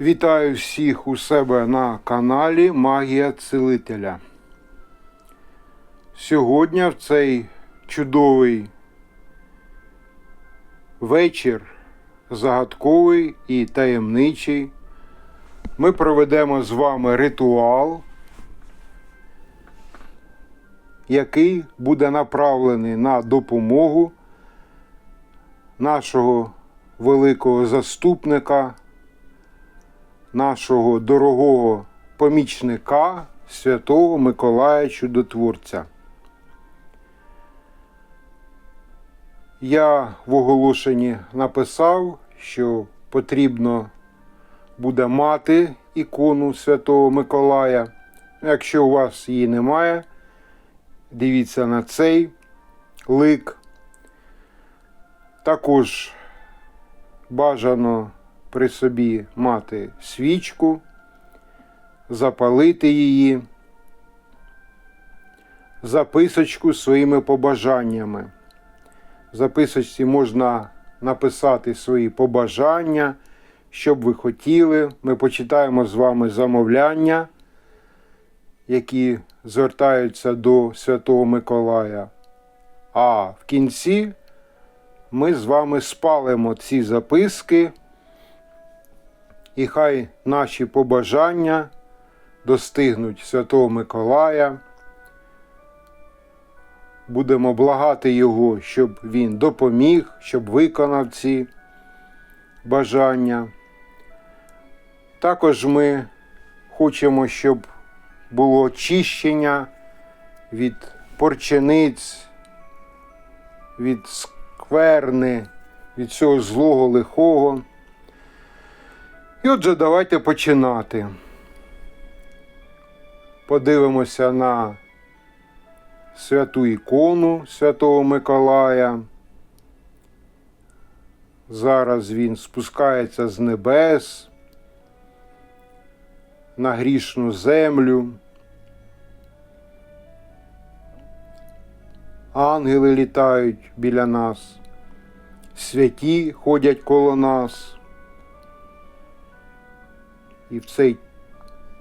Вітаю всіх у себе на каналі Магія Цілителя. Сьогодні в цей чудовий вечір, загадковий і таємничий, ми проведемо з вами ритуал, який буде направлений на допомогу нашого великого заступника нашого дорогого помічника святого Миколая Чудотворця. Я в оголошенні написав, що потрібно буде мати ікону Святого Миколая. Якщо у вас її немає, дивіться на цей лик. Також бажано при собі мати свічку, запалити її, записочку з своїми побажаннями. В записочці можна написати свої побажання, що б ви хотіли. Ми почитаємо з вами замовляння, які звертаються до Святого Миколая. А в кінці ми з вами спалимо ці записки. І хай наші побажання достигнуть Святого Миколая. Будемо благати Його, щоб він допоміг, щоб виконав ці бажання. Також ми хочемо, щоб було очищення від порчениць, від скверни, від цього злого лихого. І отже, давайте починати. Подивимося на святу ікону Святого Миколая. Зараз він спускається з небес на грішну землю. Ангели літають біля нас, святі ходять коло нас. І в цей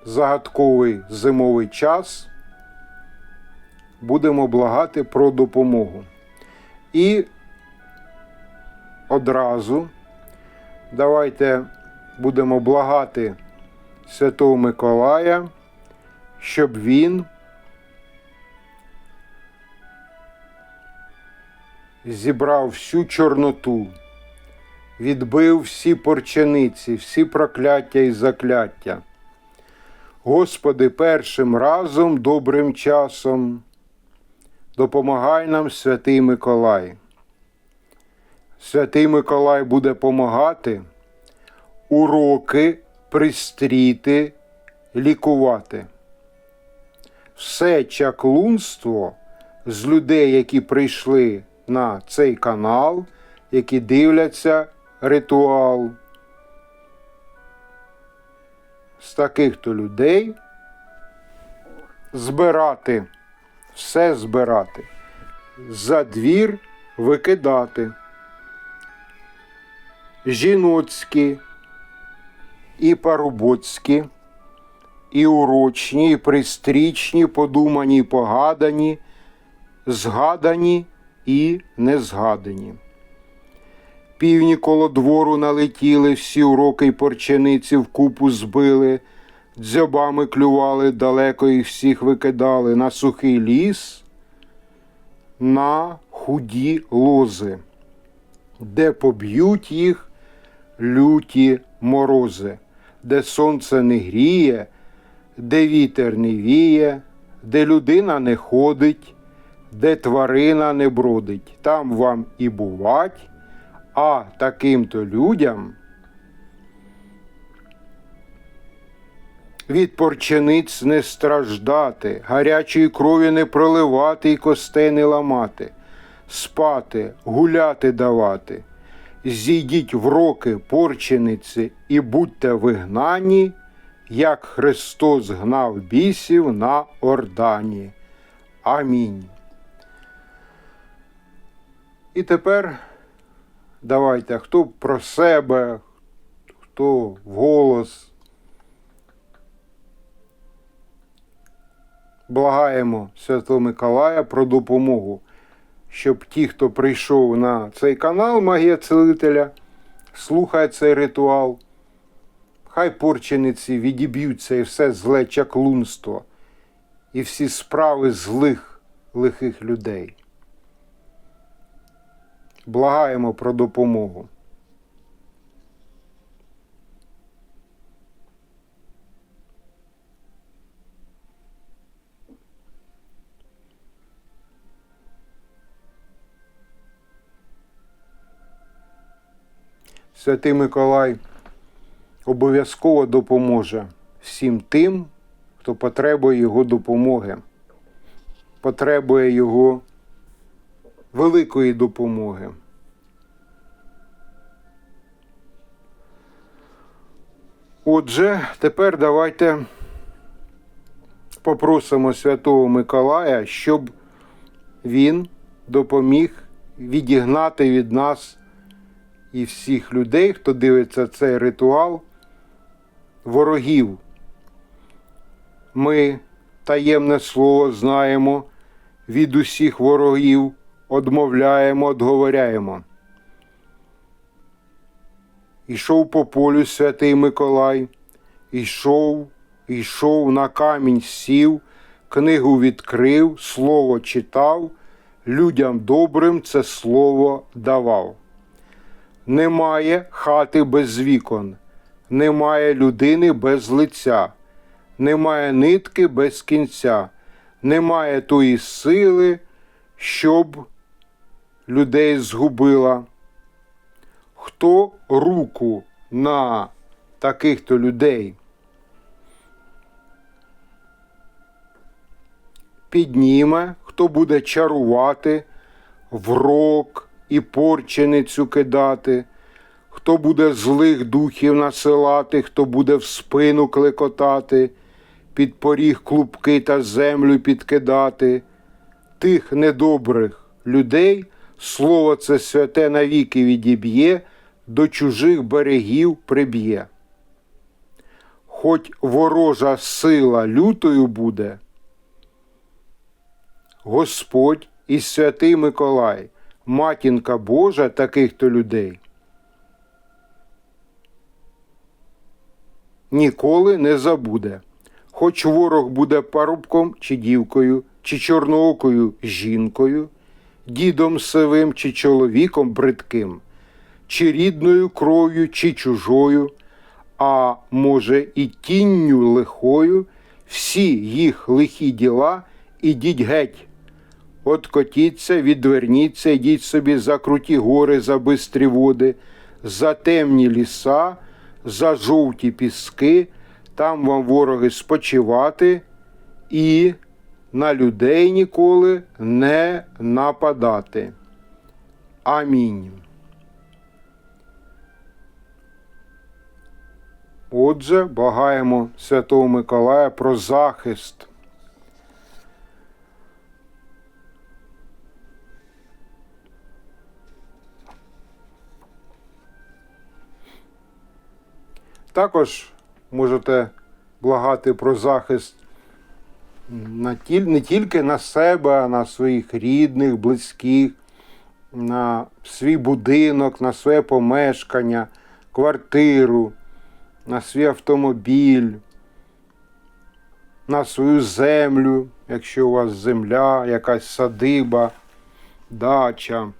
загадковий зимовий час будемо благати про допомогу. І одразу давайте будемо благати Святого Миколая, щоб він зібрав всю чорноту відбив всі порчениці, всі прокляття і закляття. Господи, першим разом, добрим часом, допомагай нам, святий Миколай. Святий Миколай буде помагати, уроки пристріти, лікувати. Все чаклунство з людей, які прийшли на цей канал, які дивляться ритуал. З таких то людей збирати, все збирати, за двір викидати. Жіноцькі, і парубоцькі, і урочні, і пристрічні, подумані, і погадані, згадані і незгадані. Півні коло двору налетіли, всі уроки й порчениці вкупу збили, дзьобами клювали, далеко їх всіх викидали на сухий ліс, на худі лози, де поб'ють їх люті морози, де сонце не гріє, де вітер не віє, де людина не ходить, де тварина не бродить. Там вам і бувать. А таким-то людям від порчениць не страждати, гарячої крові не проливати і костей не ламати, спати, гуляти давати. Зійдіть в роки порчениці і будьте вигнані, як Христос гнав бісів на Ордані. Амінь. І тепер давайте, хто про себе, хто вголос. Благаємо Святого Миколая про допомогу, щоб ті, хто прийшов на цей канал Магія Целителя, слухає цей ритуал. Хай порчениці відіб'ються і все зле чаклунство, і всі справи злих лихих людей. Благаємо про допомогу. Святий Миколай обов'язково допоможе всім тим, хто потребує його допомоги, потребує його великої допомоги. Отже, тепер давайте попросимо Святого Миколая, щоб він допоміг відігнати від нас і всіх людей, хто дивиться цей ритуал, ворогів. Ми таємне слово знаємо від усіх ворогів, одмовляємо, одговоряємо. Ішов по полю святий Миколай, ішов, ішов на камінь сів, книгу відкрив, слово читав, людям добрим це слово давав. Немає хати без вікон, немає людини без лиця, немає нитки без кінця, немає тої сили, щоб людей згубила. Хто руку на таких то людей? Підніме, хто буде чарувати, врок і порченицю кидати, хто буде злих духів насилати, хто буде в спину клекотати, під поріг клубки та землю підкидати, тих недобрих людей слово це святе навіки відіб'є, до чужих берегів приб'є. Хоч ворожа сила лютою буде, Господь і святий Миколай, матінка Божа таких то людей. Ніколи не забуде, хоч ворог буде парубком чи дівкою, чи чорноокою жінкою, дідом сивим чи чоловіком бридким, чи рідною кров'ю, чи чужою, а може, і тінню лихою, всі їх лихі діла ідіть геть. Откотіться, відверніться, йдіть собі за круті гори, за бистрі води, за темні ліса, за жовті піски, там вам вороги спочивати і на людей ніколи не нападати. Амінь. Отже, благаємо Святого Миколая про захист. Також можете благати про захист не тільки на себе, а на своїх рідних, близьких, на свій будинок, на своє помешкання, квартиру, на свій автомобіль, на свою землю, якщо у вас земля, якась садиба, дача.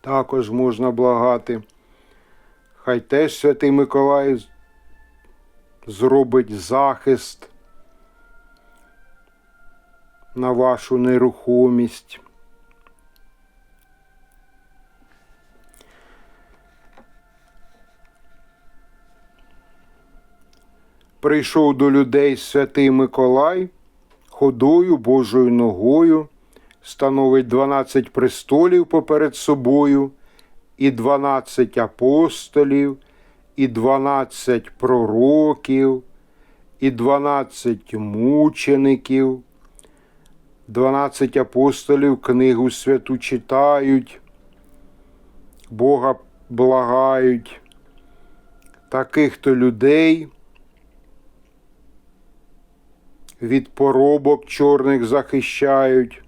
Також можна благати. Хай теж Святий Миколай зробить захист на вашу нерухомість. Прийшов до людей святий Миколай, ходою Божою ногою, становить 12 престолів поперед собою, і 12 апостолів, і 12 пророків, і 12 мучеників. 12 апостолів книгу святу читають, Бога благають. таких то людей від поробок чорних захищають,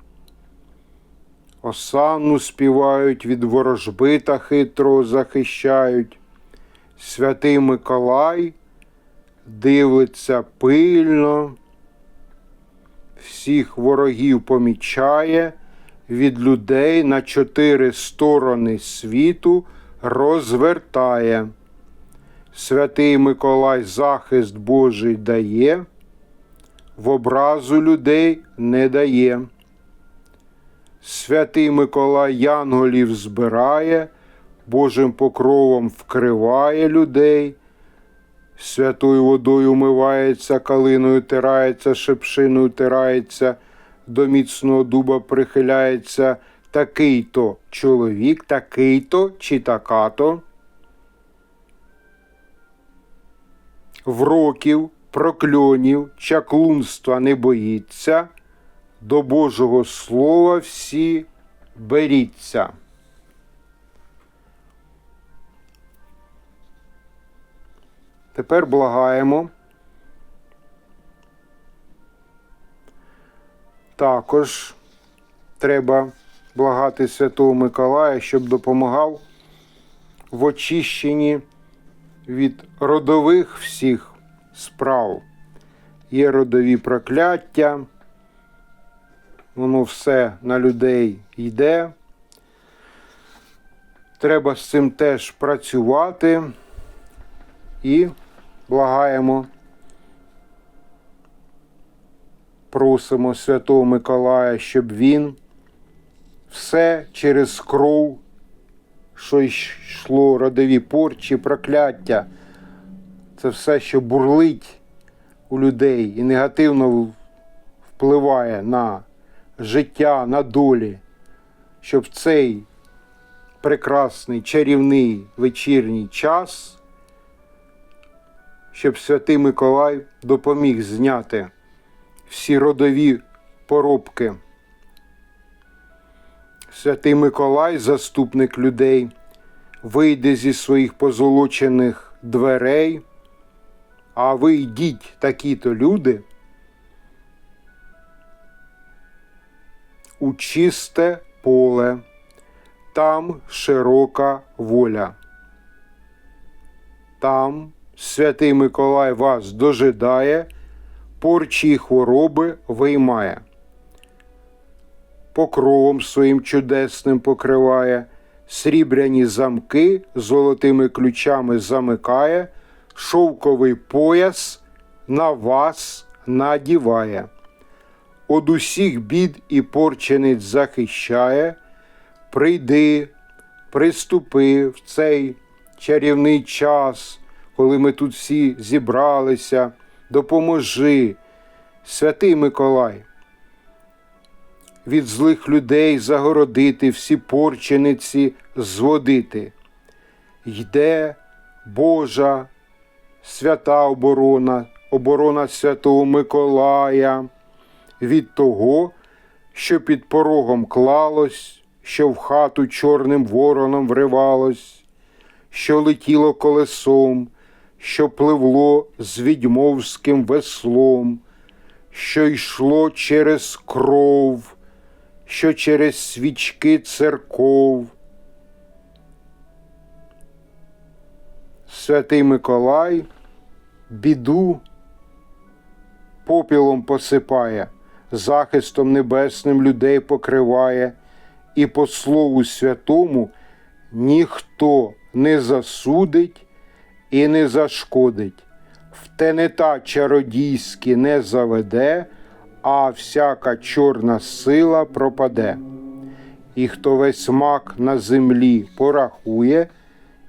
осанну співають, від ворожби та хитро захищають. Святий Миколай дивиться пильно, всіх ворогів помічає, від людей на чотири сторони світу розвертає. Святий Миколай захист Божий дає, в образу людей не дає. Святий Миколай янголів збирає, Божим покровом вкриває людей, святою водою умивається, калиною тирається, шепшиною тирається, до міцного дуба прихиляється такий-то чоловік, такий-то чи така-то. Вроків, прокльонів, чаклунства не боїться, до Божого Слова всі беріться. Тепер благаємо. Також треба благати Святого Миколая, щоб допомагав в очищенні від родових всіх справ. Є родові прокляття, воно все на людей йде. Треба з цим теж працювати і благаємо, просимо Святого Миколая, щоб він все через кров, що йшло родові порчі, прокляття, це все, що бурлить у людей і негативно впливає на життя, на долі, щоб цей прекрасний чарівний вечірній час, щоб святий Миколай допоміг зняти всі родові поробки. Святий Миколай, заступник людей, вийде зі своїх позолочених дверей, а ви йдіть такі-то люди у чисте поле, там широка воля. Там святий Миколай вас дожидає, порчі й хвороби виймає покровом своїм чудесним покриває, срібряні замки золотими ключами замикає, шовковий пояс на вас надіває. Од усіх бід і порчениць захищає, прийди, приступи в цей чарівний час, коли ми тут всі зібралися, допоможи, святий Миколай від злих людей загородити, всі порчениці зводити. Йде Божа свята оборона, оборона святого Миколая від того, що під порогом клалось, що в хату чорним вороном вривалось, що летіло колесом, що пливло з відьмовським веслом, що йшло через кров що через свічки церков. Святий Миколай біду попілом посипає, захистом небесним людей покриває, і по Слову Святому ніхто не засудить і не зашкодить, в тенета чародійські не заведе а всяка чорна сила пропаде. І хто весь мак на землі порахує,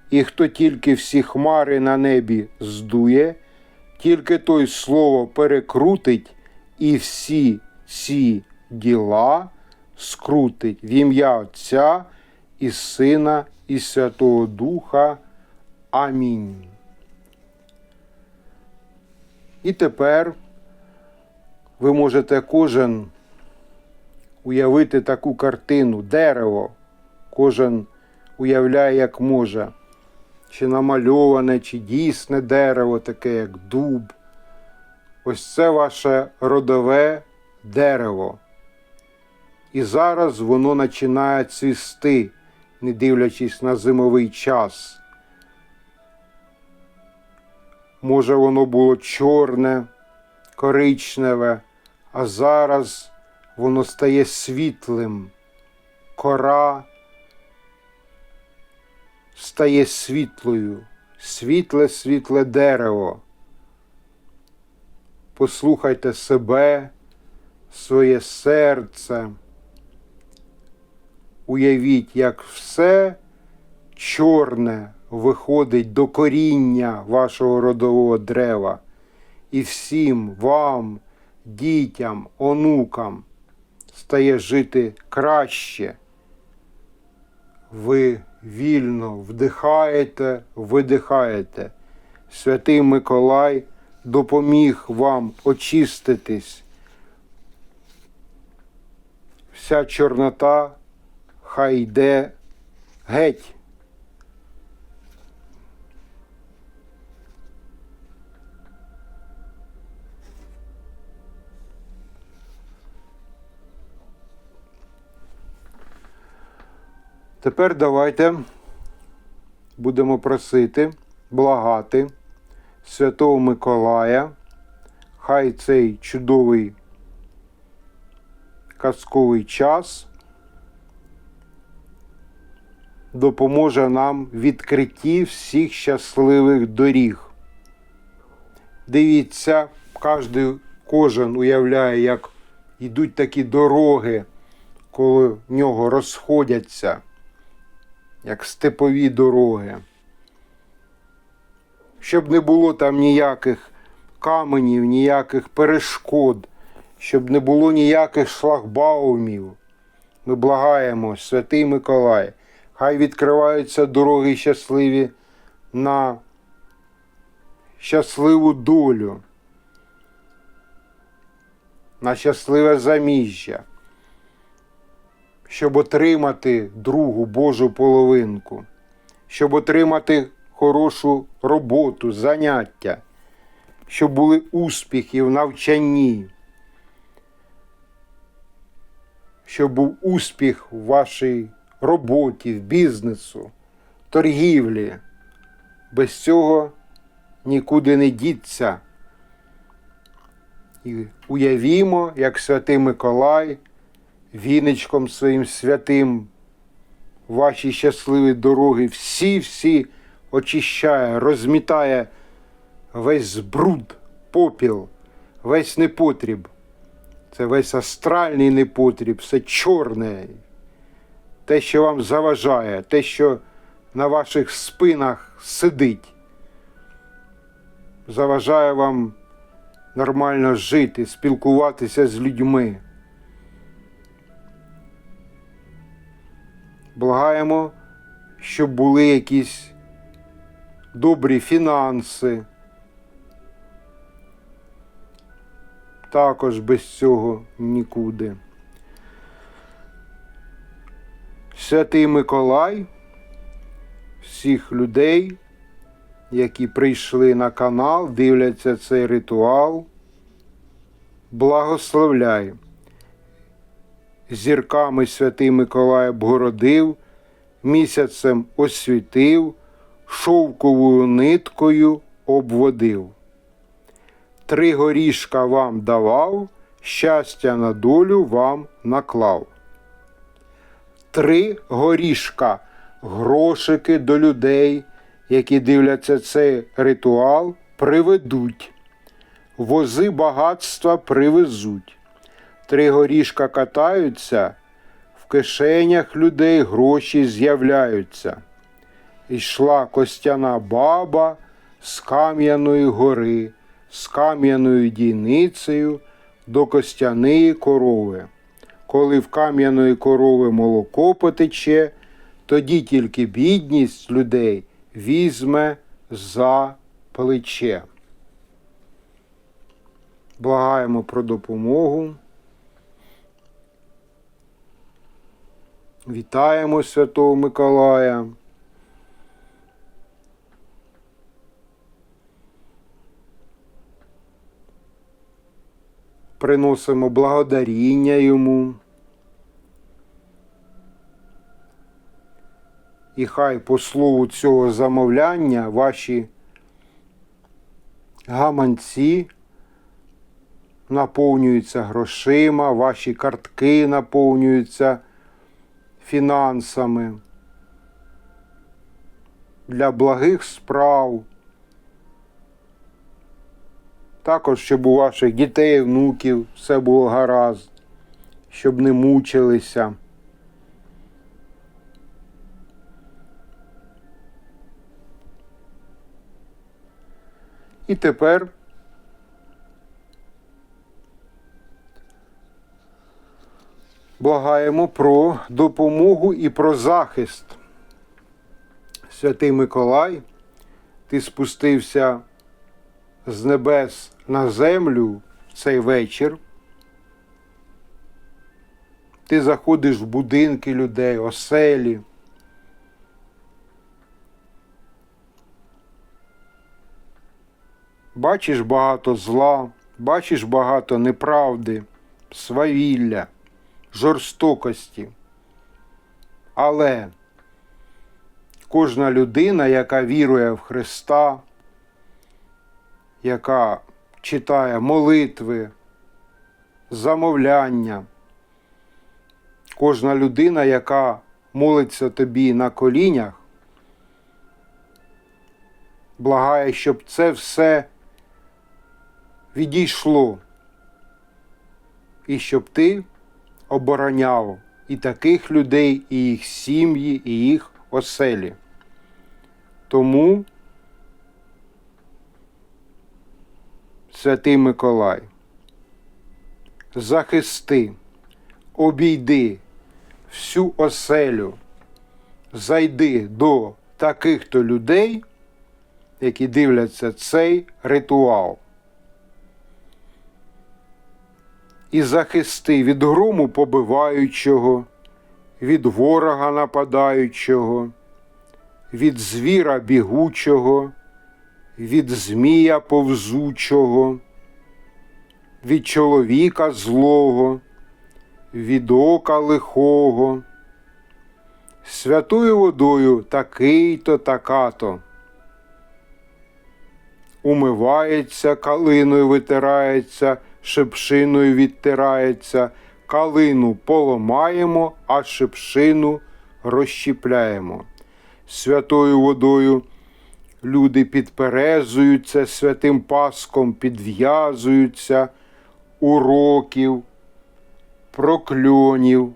і хто тільки всі хмари на небі здує, тільки той слово перекрутить і всі ці діла скрутить в ім'я Отця і Сина, і Святого Духа. Амінь. І тепер ви можете кожен уявити таку картину, дерево, кожен уявляє, як може. чи намальоване, чи дійсне дерево, таке як дуб. Ось це ваше родове дерево. І зараз воно починає цвісти, не дивлячись на зимовий час. Може, воно було чорне, коричневе, а зараз воно стає світлим. Кора стає світлою, світле, світле дерево. Послухайте себе, своє серце. Уявіть, як все чорне виходить до коріння вашого родового дерева, і всім вам, дітям, онукам стає жити краще. Ви вільно вдихаєте, видихаєте. Святий Миколай допоміг вам очиститись. Вся чорнота хай йде геть. Тепер давайте будемо просити, благати Святого Миколая, хай цей чудовий казковий час допоможе нам в відкритті всіх щасливих доріг. Дивіться, кожен, уявляє, як йдуть такі дороги, коли в нього розходяться, як степові дороги. Щоб не було там ніяких каменів, ніяких перешкод, щоб не було ніяких шлагбаумів. Ми благаємо, святий Миколай, хай відкриваються дороги щасливі на щасливу долю, на щасливе заміжжя, щоб отримати другу Божу половинку, щоб отримати хорошу роботу, заняття, щоб були успіхи в навчанні, щоб був успіх в вашій роботі, в бізнесу, торгівлі. Без цього нікуди не діться. І уявімо, як святий Миколай віничком своїм святим ваші щасливі дороги всі-всі очищає, розмітає весь бруд, попіл, весь непотріб. Це весь астральний непотріб, все чорне, те, що вам заважає, те, що на ваших спинах сидить, заважає вам нормально жити, спілкуватися з людьми. Благаємо, щоб були якісь добрі фінанси. Також без цього нікуди. Святий Миколай, всіх людей, які прийшли на канал, дивляться цей ритуал, благословляй. Зірками святий Миколай обгородив, місяцем освітив, шовковою ниткою обводив. Три горішка вам давав, щастя на долю вам наклав. Три горішка, грошики до людей, які дивляться цей ритуал, приведуть, вози багатства привезуть. Три горішка катаються, в кишенях людей гроші з'являються. Ішла костяна баба з Кам'яної гори, з кам'яною дійницею до костяної корови. Коли в кам'яної корови молоко потече, тоді тільки бідність людей візьме за плече. Благаємо про допомогу. Вітаємо Святого Миколая. Приносимо благодаріння йому. І хай по слову цього замовляння ваші гаманці наповнюються грошима, ваші картки наповнюються фінансами для благих справ. Також, щоб у ваших дітей, внуків все було гаразд, щоб не мучилися. І тепер благаємо про допомогу і про захист. Святий Миколай, ти спустився з небес на землю в цей вечір. Ти заходиш в будинки людей, оселі. Бачиш багато зла, бачиш багато неправди, свавілля, жорстокості. Але кожна людина, яка вірує в Христа, яка читає молитви, замовляння, кожна людина, яка молиться тобі на колінях, благає, щоб це все відійшло, і щоб ти обороняв і таких людей, і їх сім'ї, і їх оселі. Тому Святий Миколай, захисти, обійди всю оселю, зайди до таких то людей, які дивляться цей ритуал. І захисти від грому побиваючого, від ворога нападаючого, від звіра бігучого, від змія повзучого, від чоловіка злого, від ока лихого, святою водою такий-то така-то. Умивається, калиною витирається, шипшиною відтирається, калину поломаємо, а шипшину розщіпляємо. Святою водою люди підперезуються, святим паском підв'язуються, уроків, прокльонів,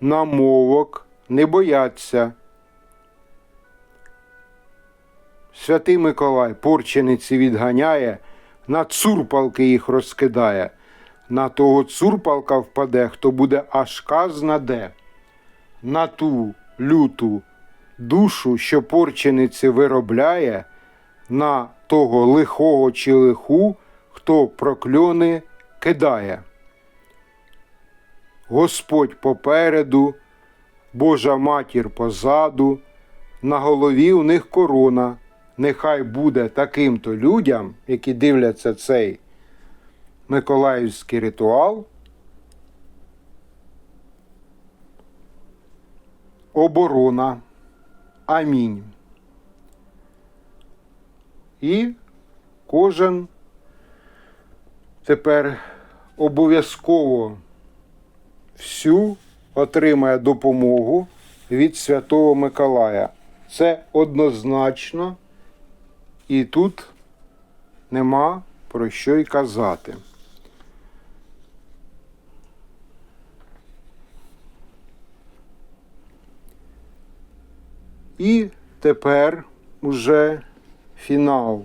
намовок не бояться. Святий Миколай порчениці відганяє, на цурпалки їх розкидає. На того цурпалка впаде, хто буде аж казна де. На ту люту душу, що порчениці виробляє, на того лихого чи лиху, хто прокльони кидає. Господь попереду, Божа матір позаду, на голові у них корона. Нехай буде таким-то людям, які дивляться цей Миколаївський ритуал. Оборона. Амінь. І кожен тепер обов'язково всю отримає допомогу від Святого Миколая. Це однозначно, і тут нема про що й казати. І тепер уже фінал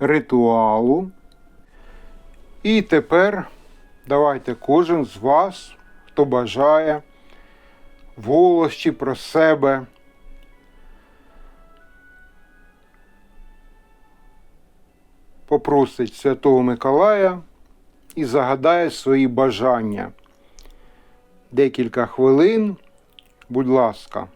ритуалу. І тепер давайте кожен з вас, хто бажає, в голос чи про себе. Попросить Святого Миколая і загадає свої бажання. Декілька хвилин, будь ласка.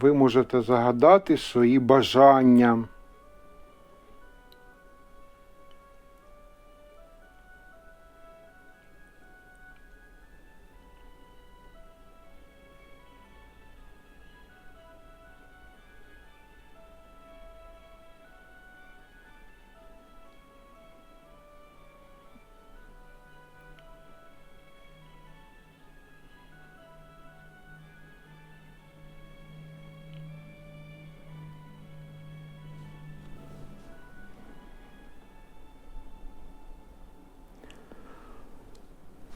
ви можете загадати свої бажання.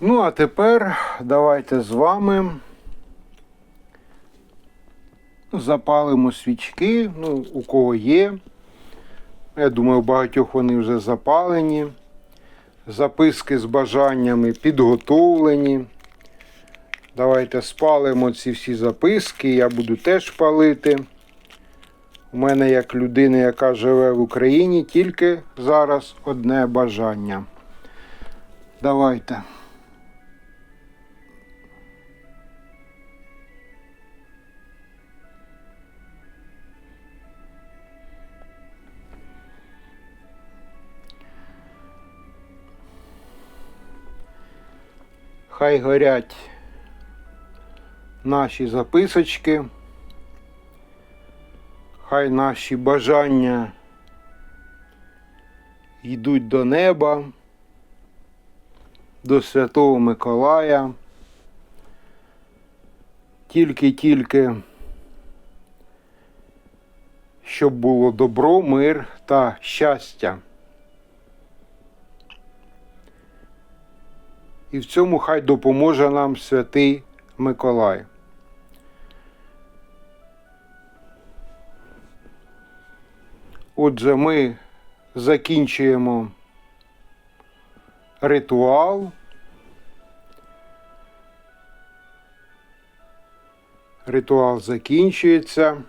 Ну, а тепер давайте з вами запалимо свічки, ну, у кого є. Я думаю, у багатьох вони вже запалені. Записки з бажаннями підготовлені. Давайте спалимо ці всі записки. Я буду теж палити. У мене, як людина, яка живе в Україні, тільки зараз одне бажання. Давайте. Хай горять наші записочки, хай наші бажання йдуть до неба, до Святого Миколая. Тільки-тільки, щоб було добро, мир та щастя. І в цьому хай допоможе нам святий Миколай. Отже, ми закінчуємо ритуал. Ритуал закінчується.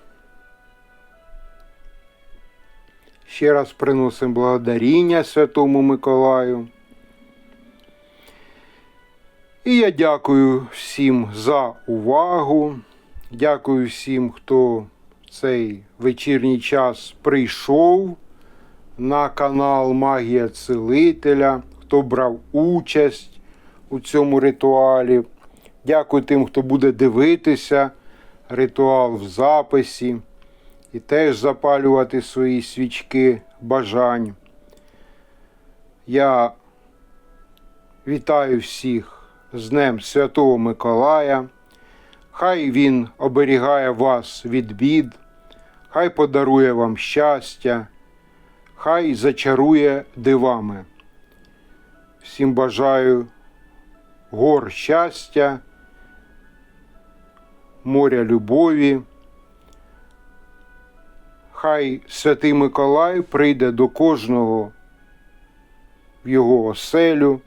Ще раз приносимо благодаріння Святому Миколаю. І я дякую всім за увагу. Дякую всім, хто в цей вечірній час прийшов на канал Магія Целителя, хто брав участь у цьому ритуалі. Дякую тим, хто буде дивитися ритуал в записі і теж запалювати свої свічки бажань. Я вітаю всіх з Днем Святого Миколая. Хай Він оберігає вас від бід, хай подарує вам щастя, хай зачарує дивами. Всім бажаю гор щастя, моря любові. Хай Святий Миколай прийде до кожного в його оселю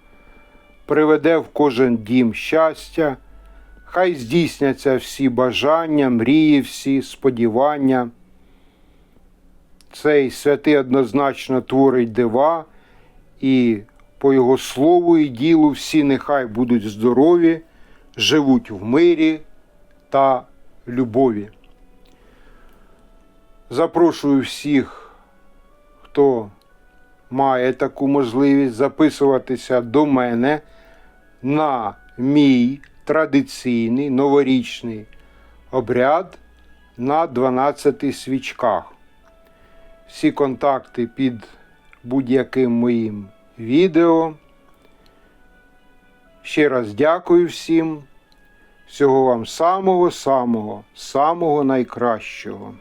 приведе в кожен дім щастя, хай здійсняться всі бажання, мрії, всі сподівання. Цей святий однозначно творить дива, і по його слову і ділу всі нехай будуть здорові, живуть в мирі та любові. Запрошую всіх, хто має таку можливість записуватися до мене на мій традиційний новорічний обряд на 12 свічках. Всі контакти під будь-яким моїм відео. Ще раз дякую всім. Всього вам самого, самого, самого найкращого.